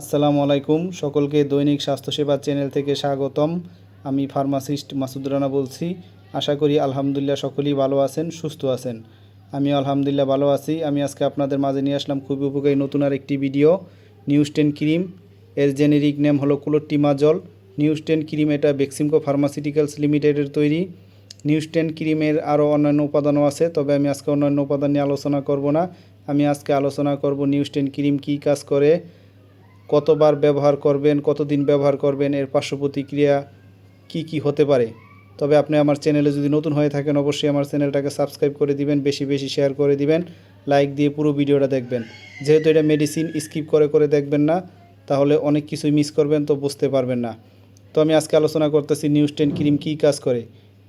আসসালামু আলাইকুম। সকলকে দৈনিক স্বাস্থ্যসেবা চ্যানেল থেকে স্বাগতম। আমি ফার্মাসিস্ট মাসুদ রানা বলছি। আশা করি আলহামদুলিল্লাহ সকলেই ভালো আছেন, সুস্থ আছেন। আমি আলহামদুলিল্লাহ ভালো আছি। আমি আজকে আপনাদের মাঝে নিয়ে আসলাম খুবই উপকারী নতুন আর একটি ভিডিও নিউজ টেন ক্রিম। এর জেনেরিক নেম হলো কুলোটিমাজল নিউজ টেন ক্রিম এটা বেক্সিমকো ফার্মাসিউটিক্যালস লিমিটেডের তৈরি। নিউজ টেন ক্রিমের আরও অন্যান্য উপাদানও আছে, তবে আমি আজকে অন্যান্য উপাদান নিয়ে আলোচনা করব না। আমি আজকে আলোচনা করব নিউজ টেন ক্রিম কী কাজ করে কতবার ব্যবহার করবেন, কতদিন ব্যবহার করবেন, এর পার্শ্ব প্রতিক্রিয়া কী কী হতে পারে? তবে আপনি আমার চ্যানেলে যদি নতুন হয়ে থাকেন, অবশ্যই আমার চ্যানেলটাকে সাবস্ক্রাইব করে দিবেন, বেশি বেশি শেয়ার করে দিবেন, লাইক দিয়ে পুরো ভিডিওটা দেখবেন। যেহেতু এটা মেডিসিন স্কিপ করে করে দেখবেন না, তাহলে অনেক কিছুই মিস করবেন তো বুঝতে পারবেন না। তো আমি আজকে আলোচনা করতেছি নিউজ টেন ক্রিম কী কাজ করে?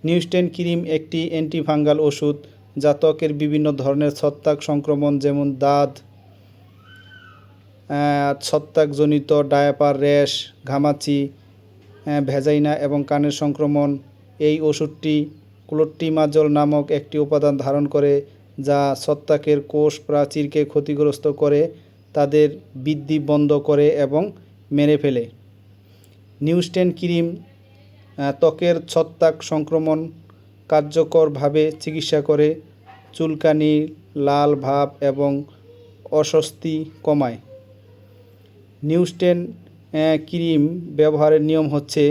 নিউজ টেন ক্রিম একটি অ্যান্টিফাঙ্গাল ওষুধ যা ত্বকের বিভিন্ন ধরনের ছত্রাক সংক্রমণ যেমন দাঁত ছত্রাকজনিত ডায়াপার, র্যাশ, ঘামাচি ভেজাইনা এবং কানের সংক্রমণ। এই ওষুধটি ক্লোট্টিমাজল নামক একটি উপাদান ধারণ করে যা ছত্রাকের কোষ প্রাচীরকে ক্ষতিগ্রস্ত করে, তাদের বৃদ্ধি বন্ধ করে এবং মেরে ফেলে। নিউস্টেন ক্রিম ত্বকের ছত্রাক সংক্রমণ কার্যকরভাবে চিকিৎসা করে, চুলকানি, লাল ভাব এবং অস্বস্তি কমায়। নিউস্টেন ক্রিম ব্যবহারের নিয়ম হচ্ছে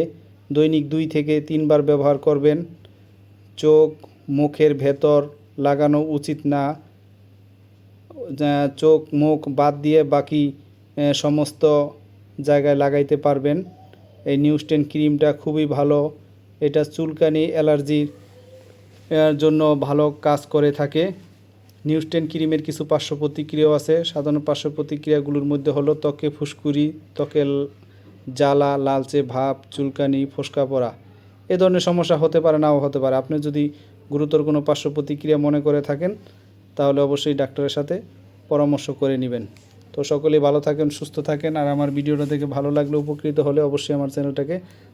দৈনিক দুই থেকে তিনবার ব্যবহার করবেন। চোখ, মুখের ভেতর লাগানো উচিত না। চোখ, মুখ বাদ দিয়ে বাকি সমস্ত জায়গায় লাগাইতে পারবেন। এই নিউস্টেন ক্রিমটা খুবই ভালো। এটা চুলকানি অ্যালার্জির জন্য ভালো কাজ করে থাকে। নিউস্টেন ক্রিমের কিছু পার্শ্ব প্রতিক্রিয়াও আছে। সাধারণ পার্শ্ব প্রতিক্রিয়াগুলোর মধ্যে হলো ত্বকে ফুসকুড়ি ত্বকে জ্বালা, লালচে ভাব, চুলকানি, ফোসকা পড়া। এ ধরনের সমস্যা হতে পারে, নাও হতে পারে। আপনি যদি গুরুতর কোনো পার্শ্ব প্রতিক্রিয়া মনে করে থাকেন, তাহলে অবশ্যই ডাক্তারের সাথে পরামর্শ করে নেবেন। তো সকলেই ভালো থাকেন, সুস্থ থাকেন। আর আমার ভিডিওটা দেখে ভালো লাগলে উপকৃত হলে অবশ্যই আমার চ্যানেলটাকে